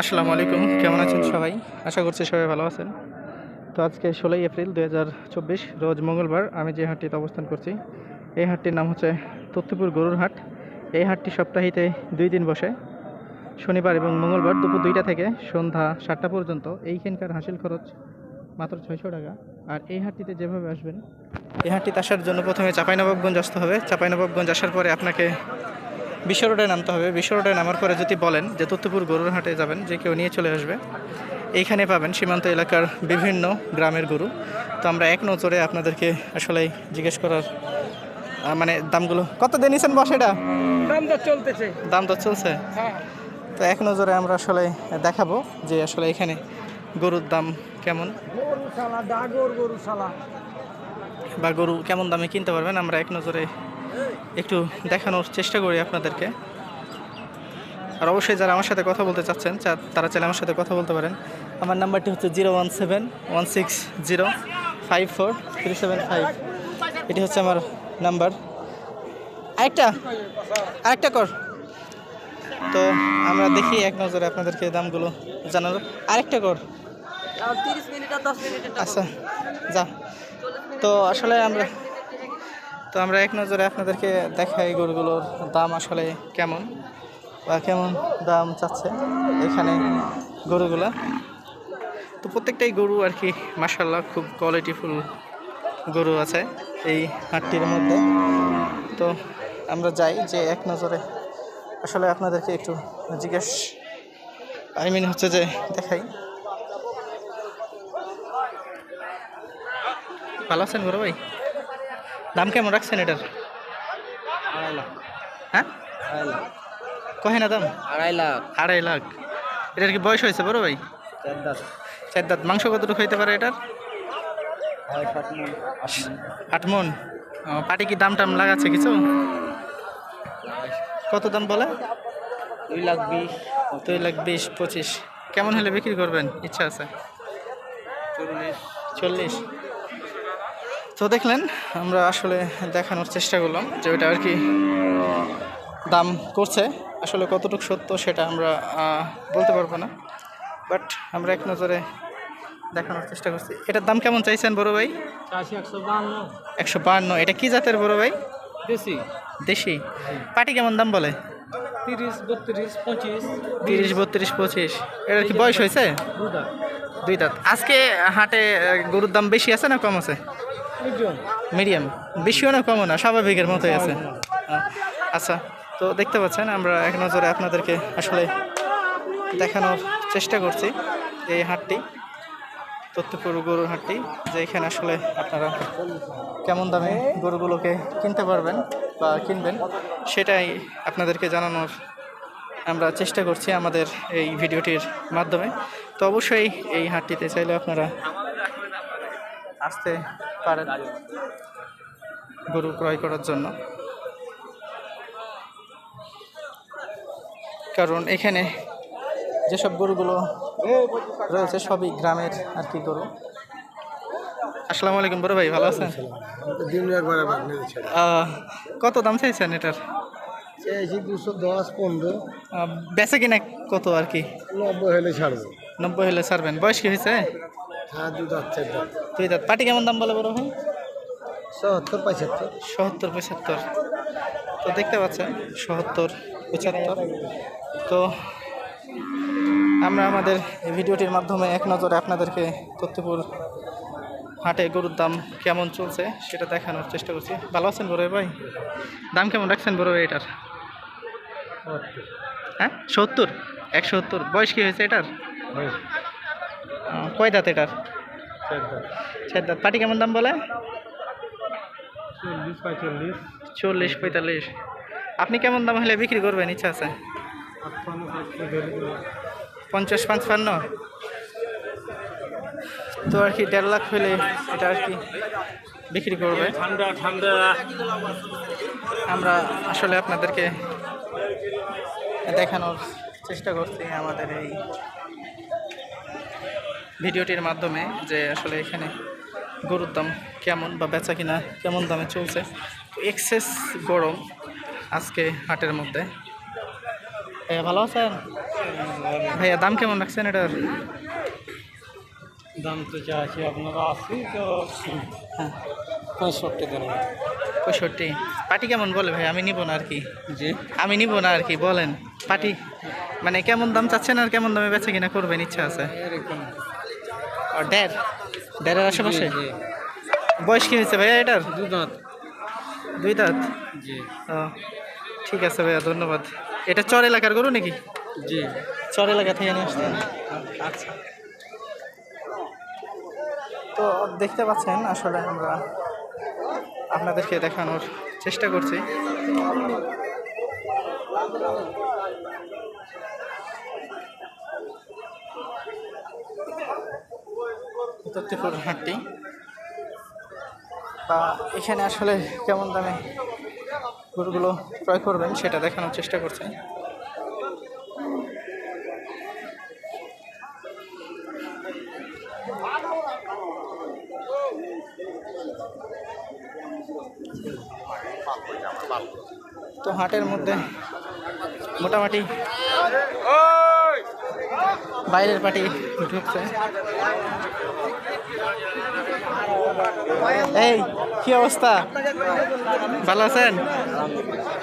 আসসালামু আলাইকুম। কেমন আছেন সবাই? আশা করছি সবাই ভালো আছেন। তো আজকে ষোলোই এপ্রিল দু হাজার চব্বিশ, রোজ মঙ্গলবার আমি যে হাটটিতে অবস্থান করছি, এই হাটটির নাম হচ্ছে তত্ত্বপুর গরুর হাট। এই হাটটি সপ্তাহিতে দুই দিন বসে। শনিবার এবং মঙ্গলবার দুপুর দুইটা থেকে সন্ধ্যা সাতটা পর্যন্ত এইখানকার হাসিল খরচ মাত্র ছয়শো টাকা। আর এই হাটটিতে যেভাবে আসবেন, এই হাটটিতে আসার জন্য প্রথমে চাঁপাইনবাবগঞ্জ আসতে হবে। চাঁপাইনবাবগঞ্জ আসার পরে আপনাকে বিশ্ব রোডে নামতে হবে। বিশ্ব রোডে নামার পরে যদি বলেন যে তত্ত্বপুর গরুর হাটে যাবেন যে কেউ নিয়ে চলে আসবে এইখানে পাবেন সীমান্ত এলাকার বিভিন্ন গ্রামের গরু। তো আমরা এক নজরে আপনাদেরকে আসলে জিজ্ঞেস করার মানে দামগুলো কত দিয়ে বস এটা? দাম তো চলতেছে। দাম তো চলছে। হ্যাঁ। তো এক নজরে আমরা আসলে দেখাবো যে আসলে এখানে গরুর দাম কেমন। গরু বা গরু কেমন দামে কিনতে পারবেন আমরা এক নজরে একটু দেখানোর চেষ্টা করি আপনাদেরকে। আর অবশ্যই যারা আমার সাথে কথা বলতে চাচ্ছেন তারা চাইলে আমার সাথে কথা বলতে পারেন। আমার নাম্বারটি হচ্ছে zero one seven one six zero five four three seven five. এটি হচ্ছে আমার নাম্বার। আরেকটা আরেকটা কর। তো আমরা দেখি এক নজরে আপনাদেরকে দামগুলো জানার আরেকটা কর। আচ্ছা যা। তো আসলে আমরা তো আমরা এক নজরে আপনাদেরকে দেখাই গরুগুলোর দাম আসলে কেমন বা কেমন দাম চাচ্ছে এখানে গরুগুলা। তো প্রত্যেকটাই গরু আর কি মাসাল্লাহ খুব কোয়ালিটিফুল গরু আছে এই হাটটির মধ্যে। তো আমরা যাই যে এক নজরে আসলে আপনাদেরকে একটু জিজ্ঞেস আই মিন হচ্ছে যে দেখাই। ভালো আছেন বড় ভাই? দাম কেমন রাখছেন এটার? আড়াই লাখ হ্যাঁ? আড়াই লাখ কহে না দাম? আড়াই লাখ। আড়াই লাখ। এটার কি বয়স হয়েছে বড় ভাই? চার দাস চার দাঁত। মাংস কতটুকু হইতে পারে এটার? ছয় সাত মন। আট মন। ও, পাটি কি দাম টাম লাগাচ্ছে কিছু? কত দাম বলে? দুই লাখ বিশ। দুই লাখ বিশ পঁচিশ। কেমন হলে বিক্রি করবেন? ইচ্ছা আছে? চল্লিশ। চল্লিশ। তো দেখলেন আমরা আসলে দেখানোর চেষ্টা করলাম যে ওইটা আর কি দাম করছে। আসলে কতটুকু সত্য সেটা আমরা বলতে পারব না। বাট আমরা এক নজরে দেখানোর চেষ্টা করছি। এটার দাম কেমন চাইছেন বড় ভাই? একশো বান্ন। বাহান্ন এটা কি জাতের বড় ভাই? বেশি দেশি। পাটি কেমন দাম বলে? তিরিশ বত্রিশ পঁচিশ। তিরিশ বত্রিশ পঁচিশ। এটার কি বয়স হয়েছে? দুই দাঁত। আজকে হাটে গরুর দাম বেশি আছে না কম আছে? মিডিয়াম। বেশিও না, কমও না, স্বাভাবিকের মতোই আছে। আচ্ছা তো দেখতে পাচ্ছেন, আমরা এক নজরে আপনাদেরকে আসলে দেখানোর চেষ্টা করছি এই হাটটি, তত্ত্বপুর গরুর হাটটি, যে এখানে আসলে আপনারা কেমন দামে গরুগুলোকে কিনতে পারবেন বা কিনবেন, সেটাই আপনাদেরকে জানানোর আমরা চেষ্টা করছি আমাদের এই ভিডিওটির মাধ্যমে। তো অবশ্যই এই হাটটিতে চাইলে আপনারা আসতে পারেন গরু ক্রয় করার জন্য। কারণ এখানে যেসব গরুগুলো রয়েছে সবই গ্রামের আর কি গরু। আসসালামু আলাইকুম বড় ভাই ভালো আছেন? কত দাম চাইছেন এটার? দুশো দশ পনেরো বেচে কিনা কত আর কি? নব্বই হলে ছাড়বো। নব্বই হলে ছাড়বেন। বয়স কি হয়েছে? হ্যাঁ দু দাঁত চার দাঁত দুই দাঁত পাটি কেমন দাম বলে বড় ভাই? সত্তর পঁচাত্তর সত্তর পঁচাত্তর তো দেখতে পাচ্ছেন সত্তর পঁচাত্তর তো আমরা আমাদের ভিডিওটির মাধ্যমে এক নজরে আপনাদেরকে তথ্যপুর হাটে গরুর দাম কেমন চলছে সেটা দেখানোর চেষ্টা করছি। ভালো আছেন বড় ভাই? দাম কেমন রাখছেন বড় ভাই এটার? হ্যাঁ সত্তর? একশো সত্তর। বয়স কী হয়েছে এটার? কয় দাঁত এটার? চার দাঁত পাটি কেমন দাম বলে? চল্লিশ পঁয়তাল্লিশ। চল্লিশ পঁয়তাল্লিশ। আপনি কেমন দাম হলে বিক্রি করবেন? ইচ্ছা আছে? পঞ্চাশ পাঁচপান্ন? তো আর কি দেড় লাখ হলে এটা আর কি বিক্রি করবে। ঠান্ডা ঠান্ডা। আমরা আসলে আপনাদেরকে দেখানোর চেষ্টা করছি আমাদের এই ভিডিওটির মাধ্যমে যে আসলে এখানে গরুর দাম কেমন বা বেচা কিনা কেমন দামে চলছে। এক্সেস গরম আজকে হাটের মধ্যে। ভালো আছেন? ভাইয়া দাম কেমন রাখছেন এটার? দাম তো চাচ্ছি আপনারা আশি তো। হ্যাঁ। পঁয়ষট্টি দেন। পঁয়ষট্টি। পাটি কেমন বলে ভাই আমি নিব না আর কি। জি। আমি নিব না আর কি বলেন। পাটি? মানে কেমন দাম চাচ্ছেন আর কেমন দামে বেচে কিনা করবেন ইচ্ছা আছে? এরকম। ডের? ডেরের আশেপাশে? বয়স কি হয়েছে ভাইয়া এটার? দু দাঁত। দুই দাঁত? জি। ঠিক আছে ভাইয়া ধন্যবাদ। এটা চর এলাকার গরু নাকি? জি। চর এলাকা থেকে নিয়ে আসতেন আচ্ছা। তো দেখতে পাচ্ছেন আসলে আমরা আপনাদেরকে দেখানোর চেষ্টা করছি। তত্ত্বপুর হাটটি। বা এখানে আসলে কেমন দামে গরুগুলো ক্রয় করবেন সেটা দেখানোর চেষ্টা করছি। তো হাটের মধ্যে মোটামুটি বাইরের পার্টি ঢুকছে। এই কি অবস্থা? ভালো আছেন?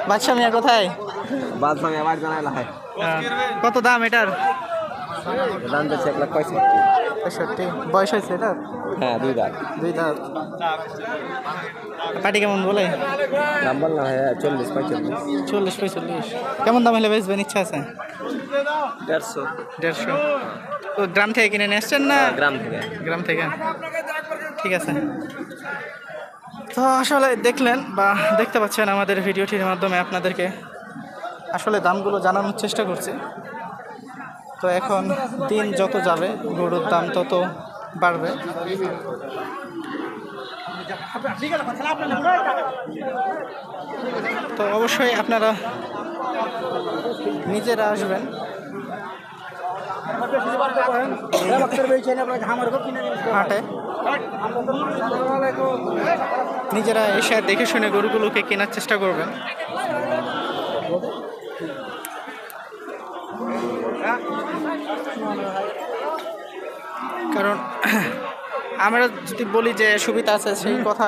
বাদশা মিয়া কোথায়? বাদ ভাঙে আবার জানাই লাহাই আহ, কত দাম এটার? দাম দিচ্ছে এক লাখ পঁয়ষট্টি। পঁয়ষট্টি। বয়স হয়েছে এটার? হ্যাঁ দুই দাঁত। দুই দাঁত। পাটি কেমন বলে? দাম বললাম হ্যাঁ চল্লিশ পঁয়তাল্লিশ চল্লিশ পঁয়তাল্লিশ কেমন দাম হলে বেচবেন? ইচ্ছা আছে? দেড়শো। দেড়শো। তো গ্রাম থেকে কিনে নিয়ে আসছেন না? গ্রাম থেকে। গ্রাম থেকে? ঠিক আছে। তো আসলে দেখলেন বা দেখতে পাচ্ছেন আমাদের ভিডিওটির মাধ্যমে আপনাদেরকে আসলে দামগুলো জানানোর চেষ্টা করছি। তো এখন দিন যত যাবে, গরুর দাম তত বাড়বে। তো অবশ্যই আপনারা নিজেরা আসবেন। হাটে। নিজেরা এসে দেখে শুনে গরুগুলোকে কেনার চেষ্টা করবেন। কারণ, আমরা যদি বলি যে সুবিধা আছে, সেই কথা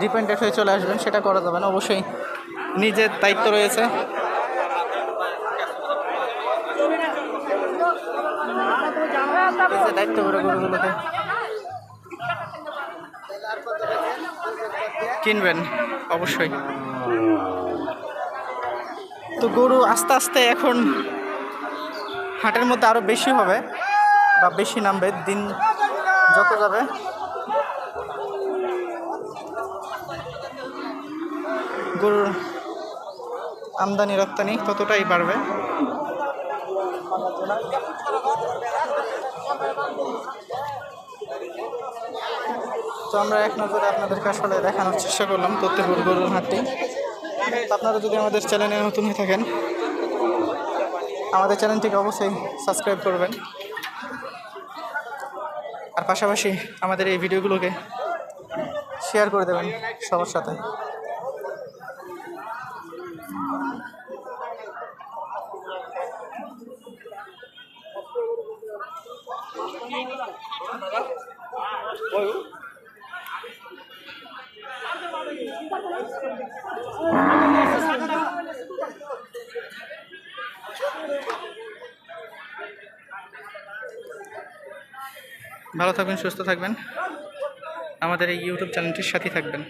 ডিপেন্ডেন্ট হয়ে চলে আসবেন, সেটা করা যাবে না। অবশ্যই নিজের দায়িত্ব রয়েছে। দায়িত্ব করে গরুগুলোকে কিনবেন অবশ্যই। তো গরু আস্তে আস্তে এখন হাটের মধ্যে আরও বেশি হবে বা বেশি নামবে দিন যত যাবে। গরুর আমদানি রপ্তানি ততটাই বাড়বে। তো আমরা এক নজরে আপনাদেরকে আসলে দেখানোর চেষ্টা করলাম তথ্যপুর গরুর হাটটি। আপনারা যদি আমাদের চ্যানেলে নতুন হয়ে থাকেন, আমাদের চ্যানেলটিকে অবশ্যই সাবস্ক্রাইব করবেন। আর পাশাপাশি আমাদের এই ভিডিওগুলোকে শেয়ার করে দেবেন সবার সাথে। ভালো থাকবেন সুস্থ থাকবেন। আমাদের এই ইউটিউব চ্যানেলটির সাথেই থাকবেন।